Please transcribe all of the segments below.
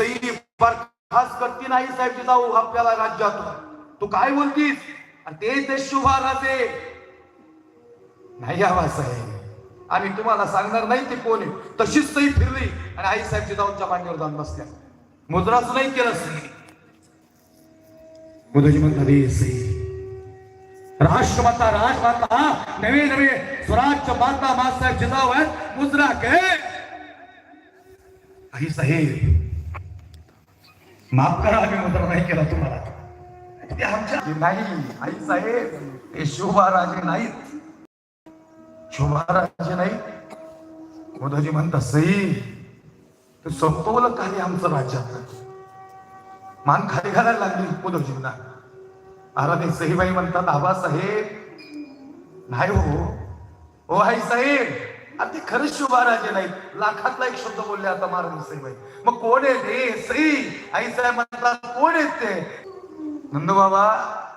सई बरखास्त करती नाही साहेब जिजाऊ हो आपल्याला राज्यात तू काय बोलतीस? आणि ते ते शुभा राजे. नाही आवाज साहेब. आम्ही तुम्हाला सांगणार नाही ते कोण आहे. तशीच सई फिरली. आणि आई साहेब जिजाऊच्या मांडीवर जाऊन बसल्या. मुद्राच नाही केलं मुदजी म्हणतात सई. राष्ट्रमाता राजमाता नवे नवे स्वराज्य माता मासाहेब जिजाऊ आहेत. मुद्रा के आई साहेब माफ करा आम्ही मुद्रा नाही केला तुम्हाला. ते आमच्या नाही आई साहेब ते शोभाराजे नाहीत. शोभाराजे नाही मुदाजी म्हणतात सई तू संपवलं काही आमचं राज्यात मान खाली घालायला लागली मुधजींना अरे ते सईबाई म्हणतात आबासाहेब नाही हो. ओ आई साहेब आणि ते खरंच शुभाराजे नाहीत. लाखातला एक शब्द बोलले आता महाराज सईबाई मग कोण आहे ते? सई आई साहेब म्हणतात कोण आहेत ते? नंदू बाबा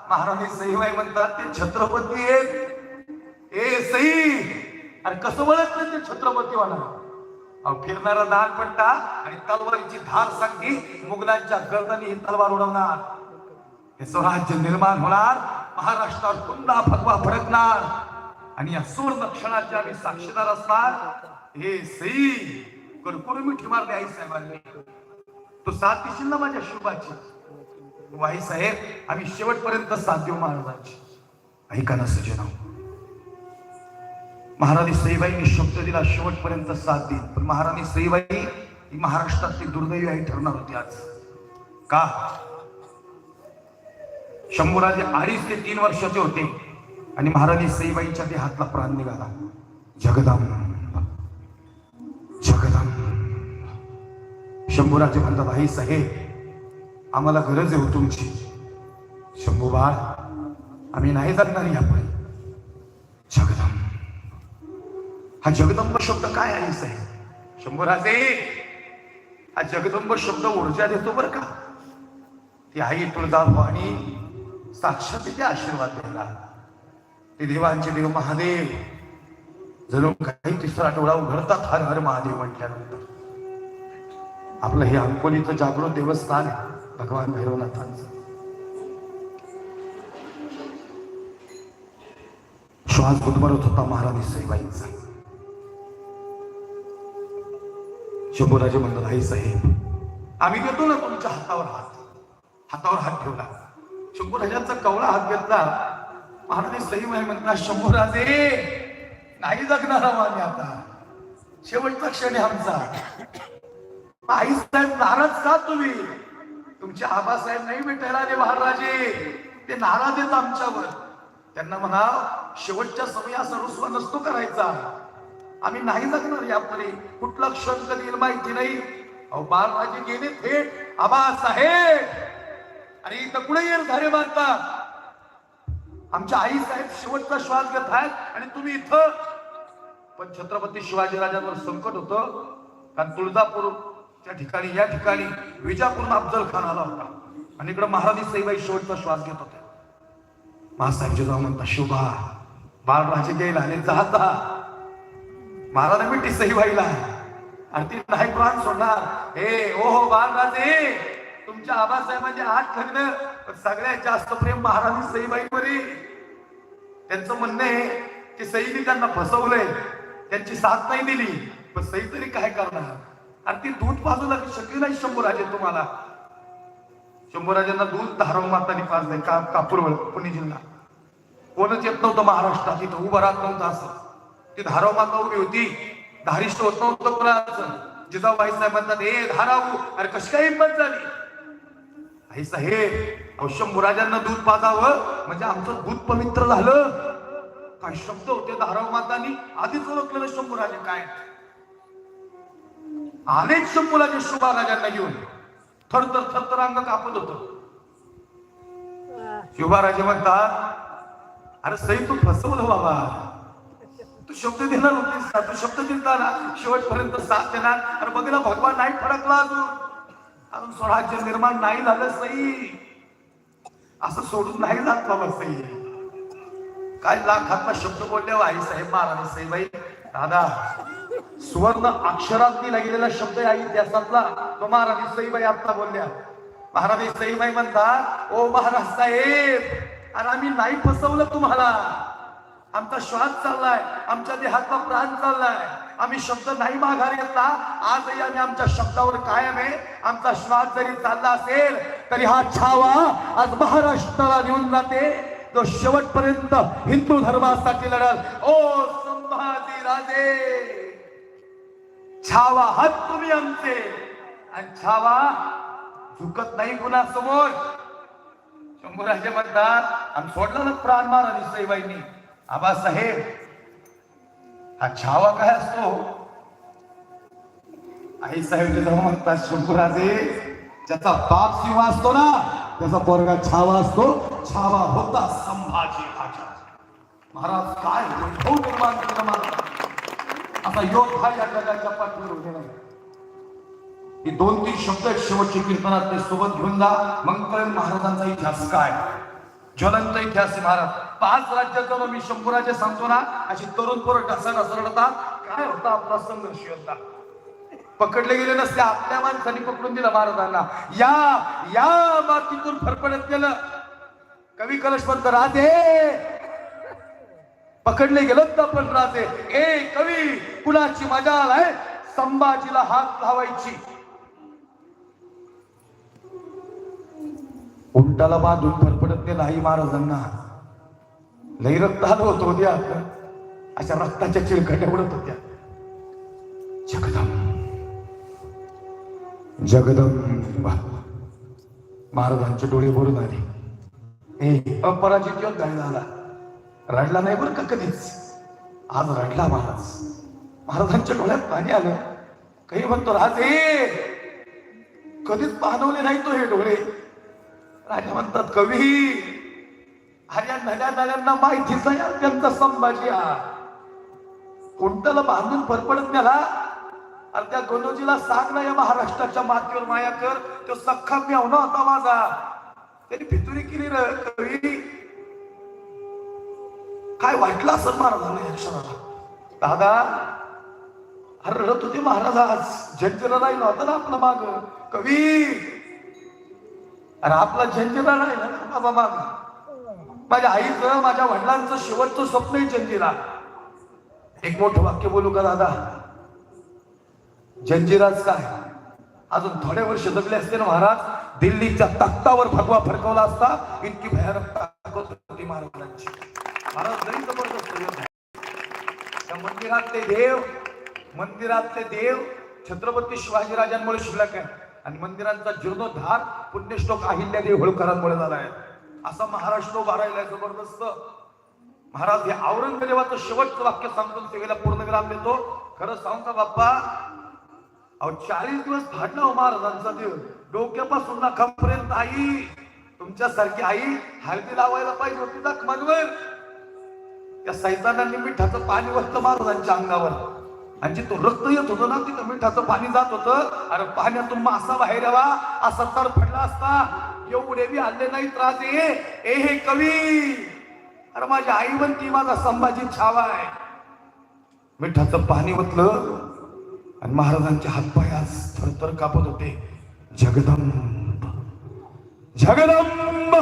महाराणी सईबाई म्हणतात ते छत्रपती आहेत. ए सई अरे कसं ओळखलं ते छत्रपती वाला अहो फिरणारा पडता आणि तलवारीची धार सांगती मुघलांच्या गर्दनी ही तलवार उडवणार. हे स्वराज्य निर्माण होणार. महाराष्ट्रात पुन्हा भगवा फडकणार. आणि या सूर क्षणाचे आम्ही साक्षीदार असणार. हे सई करून मिठी मारली आई साहेबांनी. तो साथ देशील ना माझ्या शुभाची? हो वाई साहेब आम्ही शेवटपर्यंत साथ देऊ महाराजांची. ऐका ना सजना महाराणी सईबाईंनी शब्द दिला शेवटपर्यंत साथ देईल पण महाराणी सईबाई ही महाराष्ट्रातली दुर्दैवी आई ठरणार होती आज. का? शंभूराजे अडीच ते तीन वर्षाचे होते. आणि महाराणी सईबाईंच्या ते हातला प्राण निघाला. जगदाम जगदाम शंभूराजे म्हणतात आई साहेब आम्हाला गरज आहे हो तुमची. शंभू बाळ आम्ही नाही जाणार यापुढे. जगदाम हा जगदंब शब्द काय आहे साहेब? शंभूराजे हा जगदंब शब्द ऊर्जा देतो बरं का. ती आई तुळजाभवानी साक्षात तिथे आशीर्वाद द्यायला ते देवांचे देव महादेव. जणू काही तिसरा आठवडा उघडतात हर हर महादेव म्हटल्यानंतर. आपलं हे अंकोलीचं जागृत देवस्थान आहे भगवान भैरवनाथांचं. श्वास गुदमरत होता महाराणी साईबाईंचा. शंभूराजे म्हणतात आई साहेब आम्ही देतो ना तुमच्या हातावर हात. हातावर हात ठेवला. शंभूराजांचा कवळा हात घेतला. महाराणी सईबाई म्हणतात शंभूराजे. नाही जगणार आहोत आम्ही आता. शेवटचा क्षण आहे आमचा. आई साहेब नाराज का तुम्ही? तुमचे आबासाहेब नाही भेटायला आले महाराजे. ते नाराज आहेत आमच्यावर. त्यांना म्हणा शेवटच्या समयी असा रुसवा नसतो करायचा. आम्ही नाही जगणार यापुढे. कुठला क्षण कधी माहिती नाही. अहो बाळराजे गेले थेट. आबासाहेब आणि इथं कुठे येईल घरे बांधता आमच्या आई साहेब शेवटचा श्वास घेत आहेत आणि तुम्ही इथं. पण छत्रपती शिवाजीराजांवर संकट होतं. कारण तुळजापूर त्या ठिकाणी या ठिकाणी विजापूर अफजल खान आला होता. आणि इकडे महाराणी सईबाई शेवटचा श्वास घेत होते. महासाहेब जिजाऊ म्हणता शुभा बाळराजे गेला आणि जाता महाराज मिठी सईबाईला आणि ती नाही प्राण सोडणार. हे ओ हो बाळराजे तुमच्या आबासाहेबांचे आज ठरलं पण सगळ्यात जास्त प्रेम महाराणी सईबाईवरी त्यांचं म्हणणं आहे की सईने त्यांना फसवलंय त्यांची साथ नाही दिली पण सई तरी काय करणार? आणि ती दूध पाजू शक्य नाही शंभूराजे तुम्हाला? शंभूराजांना दूध धारव मातानी पाजलंय का कापूरवळ पुणे जिल्हा. कोणच येत नव्हतं महाराष्ट्रात तिथं उभं राहत नव्हतं असं. ती धारव माता उभी होती धारिष्ट होत नव्हतं कोणाचं. जिजाबाई साहेबांना ए धाराऊ अरे कशी काय हिंमत झाली? हे साहेब अहो शंभूराजांना दूध पाजावं म्हणजे आमचं दूध पवित्र झालं. काय शब्द होते धाराव मातानी? आधीच ओळखलेलं शंभूराजे काय? अनेक शंभूराजे शुभाराजांना घेऊन थरथर थरथर अंग कापत होत. शुभाराजे म्हणतात अरे सई तू फसवलं बाबा. तू शब्द देणार होतीस ना? तू शब्द दिलता ना शेवटपर्यंत साथ देणार. अरे बघला भगवान नाही फडकला अजून. अजून स्वराज्य निर्माण नाही झालं सई. असं सोडून नाही जात बाबा सई. काय लाखातला शब्द बोलले हो, आई साहेब महाराज सईबाई दादा सुवर्ण अक्षरात लिहिला लागलेला शब्द आहे इतिहासातला. तो महाराणी सईबाई आता बोलल्या. महाराणी सईबाई म्हणतात ओ महाराज साहेब अरे आम्ही नाही फसवलं तुम्हाला. आमचा श्वास चाललाय आमच्या देहातला प्राण चाललाय. आम्ही शब्द नाही माघार घेतला. आजही आम्ही आमच्या शब्दावर कायम आहे. आमचा श्वास जरी चालला असेल तरी हा छावा आज महाराष्ट्राला घेऊन जाते. तो शेवटपर्यंत हिंदू धर्मासाठी लढल. ओ संभाजी राजे! छावा हात तुम्ही आमचे. आणि छावा झुकत नाही कुणासमोर. शंभूराजे म्हणतात आणि सोडला ना प्राण महाराज सईबाईंनी. आबासाहेब हा छावा काय असतो? आई साहेब जेव्हा म्हणतात शंभूराजे ज्याचा बाप सिंह असतो ना त्याचा पोरगा छावा असतो. छावा होता संभाजी राजा. महाराज काय वैभव निर्माण केलं महाराज? असा योद्धा या जगाच्या पाठीवर उभे नाही दोन तीन शब्द शेवटच्या कीर्तनात ते सोबत घेऊन जा. मग कळेल महाराजांचा इतिहास काय? ज्वलंत इतिहास भारत महाराज. पाच करून मी शंभूराजे सांगतो ना अशी तरुण पोरं ढसा रडतात काय होता आपला संघर्ष होता पकडले गेले नसते आपल्या माणसाने पकडून दिलं महाराजांना. या या मातीतून फरफडत गेलं. कवी कलशपंत राधे. पकडले गेलं तर पण राधे. ए कवी कुणाची मजा आलाय संभाजीला हात लावायची. उंटाला बांधून फरफडत ते आई महाराजांना लई रक्त आलं होतं होत्या अशा रक्ताच्या चिरखट्या उडत होत्या. जगदम जगदम महाराजांचे डोळे भरून आले. हे अपराजित योद्धा झाला रडला नाही बरं का कधीच? आज रडला महाराज. महाराजांच्या डोळ्यात पाणी आलं. काही म्हणतो राजे कधीच पाहनवले नाही तो हे डोळे. राजा म्हणतात कवी अरे नव्या नव्यांना माहितीच आहे अत्यंत संभाजी हा. कुंटला बांधून फरफडत गेला अरे त्या गणोजीला सांग ना या महाराष्ट्राच्या मातीवर माया कर. तो सख्खा मेवना होता माझा. त्यांनी फितुरी केली र कवी काय वाटलं असं महाराजांना या क्षणाला? दादा अरे रडत होते महाराज आज. जंजिरा राहिला होता ना आपला माग. कवी अरे आपला जंजिरा राहिला ना? बाबा. माग माझ्या आईचं माझ्या वडिलांचं शेवटचं स्वप्न आहे जंजिरा एक मोठं वाक्य बोलू का दादा? जंजिराच काय? अजून थोड्या वर्ष जगले असते ना महाराज. दिल्लीच्या तख्तावर भगवा फरकवला असता. इतकी भयानक ताकद होती महाराजांची. महाराज लई जबरदस्त त्या मंदिरातले देव मंदिरातले देव छत्रपती शिवाजीराजांमुळे शिल्लक आहे आणि मंदिरांचा जीर्णोद्धार पुण्यश्लोक अहिल्यादेवी होळकरांमुळे झाला आहे. असा महाराष्ट्र उभारायला जबरदस्त. महाराज हे औरंगजेबाचं शेवटचं वाक्य सांगून सेवेला पूर्णविराम देतो. खरं सांगू का बाप्पा अहो चाळीस दिवस फाडला हो महाराजांचा देव डोक्यापासून नाकापर्यंत आई तुमच्यासारखी आई हळदी लावायला पाहिजे होती जखमांवर. त्या सैतानांनी मिठाचं पाणी वरतं महाराजांच्या अंगावर. आणि जिथं रक्त येत होतं ना तिथं मिठाचं पाणी जात होतं. अरे पाण्यातून मासा बाहेर यावा असा तर पडला असता. एवढे बी आले नाही त्रास ये ए हे कवी. अरे माझी आई म्हणती माझा संभाजी छावा आहे मिठाचं पाणी ओतलं आणि महाराजांचे हातपाय आज थरथर कापत होते. जगदंब. जगदंब.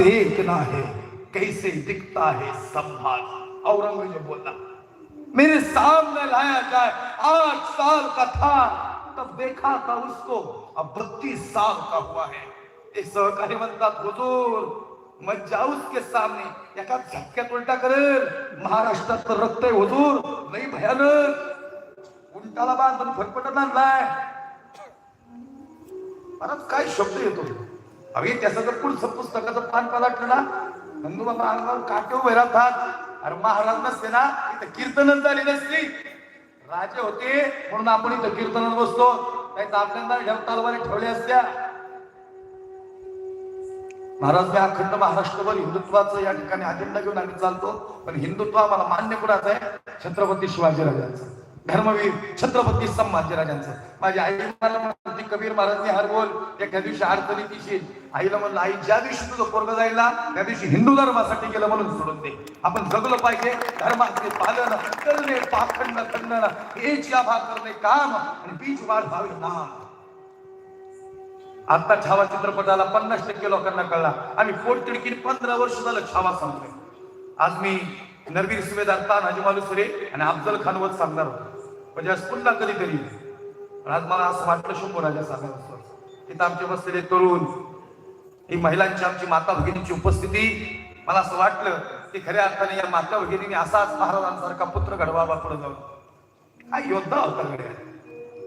एक ना है कैसे दिखता है संभाल? औरंगजेब बोला मेरे सामने लाया जाए। आठ साल का था तब देखा था उसको। अब बत्तीस साल का हुआ है। एक सहकारी म्हणतात हुजूर मग जाऊ उसके सामने। एका झटक्यात उलटा करेल महाराष्ट्रात तर रक्त आहे हुजूर लई भयानक। उंटाला बांधून फटफटत आणलाय परत काय शब्द येतो अरे त्याचं जर पुढचं पुस्तकाचं पान पालाटलं ना? नंदू बाबा अंगावर काटे उभे राहतात अरे महाराज नसते ना इथं कीर्तनच झाली नसती. राजे होते म्हणून आपण इथं कीर्तनात बसतो. काही आपल्यांदा ह्या तलवारी ठेवल्या असत्या. महाराज मी अखंड महाराष्ट्रभर हिंदुत्वाचं या ठिकाणी अजेंडा घेऊन आम्ही चालतो. पण हिंदुत्व आम्हाला मान्य कुणाचं आहे? छत्रपती शिवाजीराजांचं धर्मवीर छत्रपती संभाजीराजांचं. माझी आई मला कबीर महाराज हर बोल. एका दिवशी अडचणी दिशी आईला म्हणलं आई ज्या दिवशी तुझं पोरग जायला त्या दिवशी हिंदू धर्मासाठी गेलं म्हणून सोडून दे. आपण जगलं पाहिजे धर्माचे पालन करणे पाखंड खंडन हेच या भाग करणे काम आणि बीज वाढ व्हावे नाम आता छावा चित्रपटाला पन्नास टक्के लोकांना कळला. आम्ही पोटतिडकीने पंधरा वर्ष झालं छावा सांगतोय. आज मी नरवीर सुभेदार तान हजमालू सुरे आणि अफजल खानवत सांगणार होतो. म्हणजे आज पुन्हा कधीतरी. आज मला असं वाटलं शंभू राजा सांगायला तिथं आमचे बसलेले तरुण ही महिलांची आमची माता भगिनीची उपस्थिती मला असं वाटलं की खऱ्या अर्थाने या माता भगिनीने असाच महाराजांसारखा पुत्र घडवावा पुढे जाऊन. काय योद्धा होता घड्या